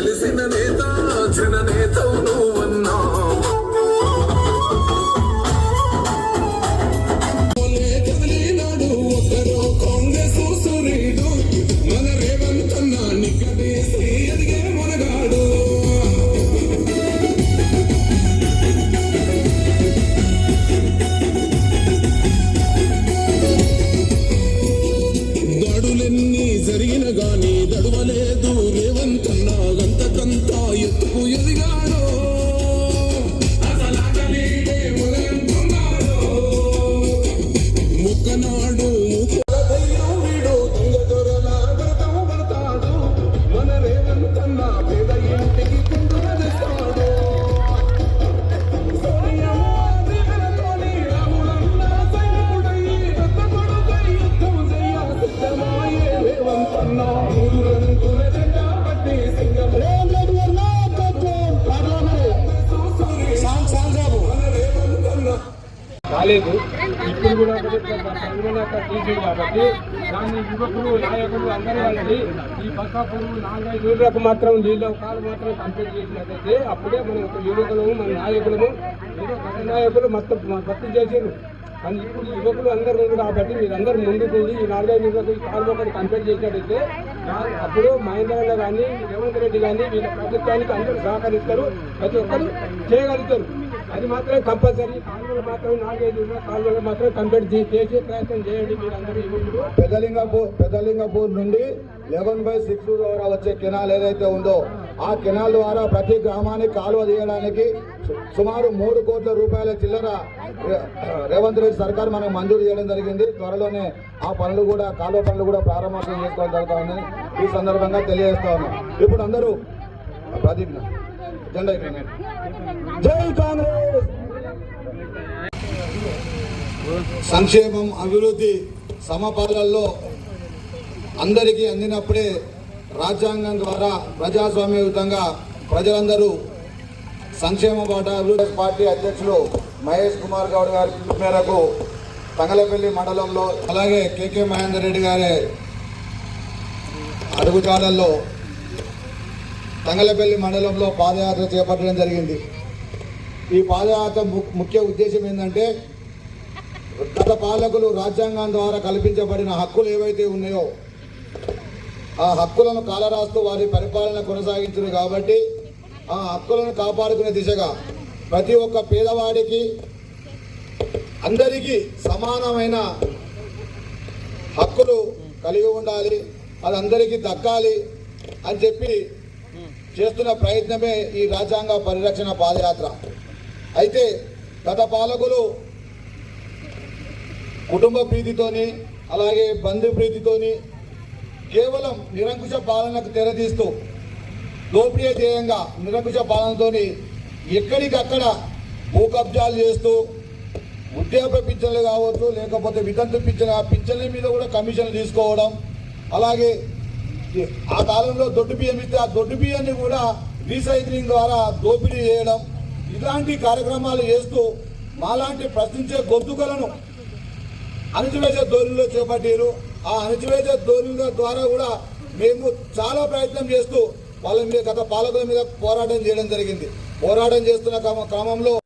తెలిసిన నేత జన రాలేదు. ఇప్పుడు కూడా తెలంగాణ తీసింది కాబట్టి దాన్ని యువకులు నాయకులు అందరూ వాళ్ళని ఈ పక్కాపురు నాలుగైదు రోజులకు మాత్రం నీళ్ళ కాలు మాత్రం కంప్లీట్ చేసినట్లయితే అప్పుడే మన యువకులము మన నాయకులము ఏదో గత నాయకులు మొత్తం భర్తీ చేసారు కానీ ఇప్పుడు యువకులు అందరూ ఉన్నారు కాబట్టి మీరందరూ ముందుకు ఈ నాలుగైదు యువకులు కాలు ఒకటి కంప్లీట్ చేసినట్టయితే అప్పుడు మహేంద్ర కానీ రేవంత్ రెడ్డి కానీ వీళ్ళ ప్రభుత్వానికి అందరూ సహకరిస్తారు. ప్రతి ఒక్కరు చేయగలుగుతారు. అది మాత్రం కంపల్సరీ. కాలువలు మాత్రం నాలుగైదు ఉన్న కాలువలు మాత్రం కంప్లీట్ చేసే ప్రయత్నం చేయండి మీరు అందరూ పెదలింగపూర్ పెదలింగపూర్ నుండి లెవెన్ బై సిక్స్ ద్వారా వచ్చే కెనాల్ ఏదైతే ఉందో ఆ కెనాల్ ద్వారా ప్రతి గ్రామానికి కాలువ తీయడానికి సుమారు మూడు కోట్ల రూపాయల చిల్లర రేవంత్ రెడ్డి సర్కార్ మనకు మంజూరు చేయడం జరిగింది. త్వరలోనే ఆ పనులు కూడా కాలువ పనులు కూడా ప్రారంభోత్సవం చేసుకోవడం జరుగుతా ఉందని ఈ సందర్భంగా తెలియజేస్తా ఉన్నాం. ఇప్పుడు అందరూ ప్రదీప్ జెండా. జై సంక్షేమం అభివృద్ధి సమపాలనలో అందరికీ అందినప్పుడే రాజ్యాంగం ద్వారా ప్రజాస్వామ్యయుతంగా ప్రజలందరూ సంక్షేమ పాట అభివృద్ధి పార్టీ అధ్యక్షులు మహేష్ కుమార్ గౌడ్ గారి మేరకు తంగలపల్లి మండలంలో అలాగే కేకే మహేందర్ రెడ్డి గారి అడుగుజాడల్లో తంగలపల్లి మండలంలో పాదయాత్ర చేపట్టడం జరిగింది. ఈ పాదయాత్ర ము- ముఖ్య ఉద్దేశం ఏంటంటే గత పాలకులు రాజ్యాంగం ద్వారా కల్పించబడిన హక్కులు ఏవైతే ఉన్నాయో ఆ హక్కులను కాలరాస్తూ వారి పరిపాలన కొనసాగించారు కాబట్టి ఆ హక్కులను కాపాడుకునే దిశగా ప్రతి ఒక్క పేదవాడికి అందరికీ సమానమైన హక్కులు కలిగి ఉండాలి అది అందరికీ దక్కాలి అని చెప్పి చేస్తున్న ప్రయత్నమే ఈ రాజ్యాంగ పరిరక్షణ పాదయాత్ర. అయితే గత పాలకులు కుటుంబ ప్రీతితోని అలాగే బంధు ప్రీతితోని కేవలం నిరంకుశ పాలనకు తెరదీస్తూ దోపిడీ ధ్యేయంగా నిరంకుశ పాలనతోని ఎక్కడికక్కడ భూ కబ్జాలు చేస్తూ వృద్ధాప్య పింఛన్లు కావచ్చు లేకపోతే వితంతు పింఛన్ ఆ పింఛన్ల మీద కూడా కమిషన్లు తీసుకోవడం అలాగే ఆ కాలంలో దొడ్డు బియ్యం ఇస్తే ఆ దొడ్డు బియ్యాన్ని కూడా రీసైక్లింగ్ ద్వారా దోపిడీ చేయడం ఇలాంటి కార్యక్రమాలు చేస్తూ మాలాంటి ప్రశ్నించే గొంతుకలను అణచివేత ధోరణిలో చేపట్టారు ఆ అణచివేత ధోరణుల ద్వారా కూడా మేము చాలా ప్రయత్నం చేస్తూ వాళ్ళ మీద గత పాలకుల మీద పోరాటం చేయడం జరిగింది. పోరాటం చేస్తున్న క్రమ- క్రమంలో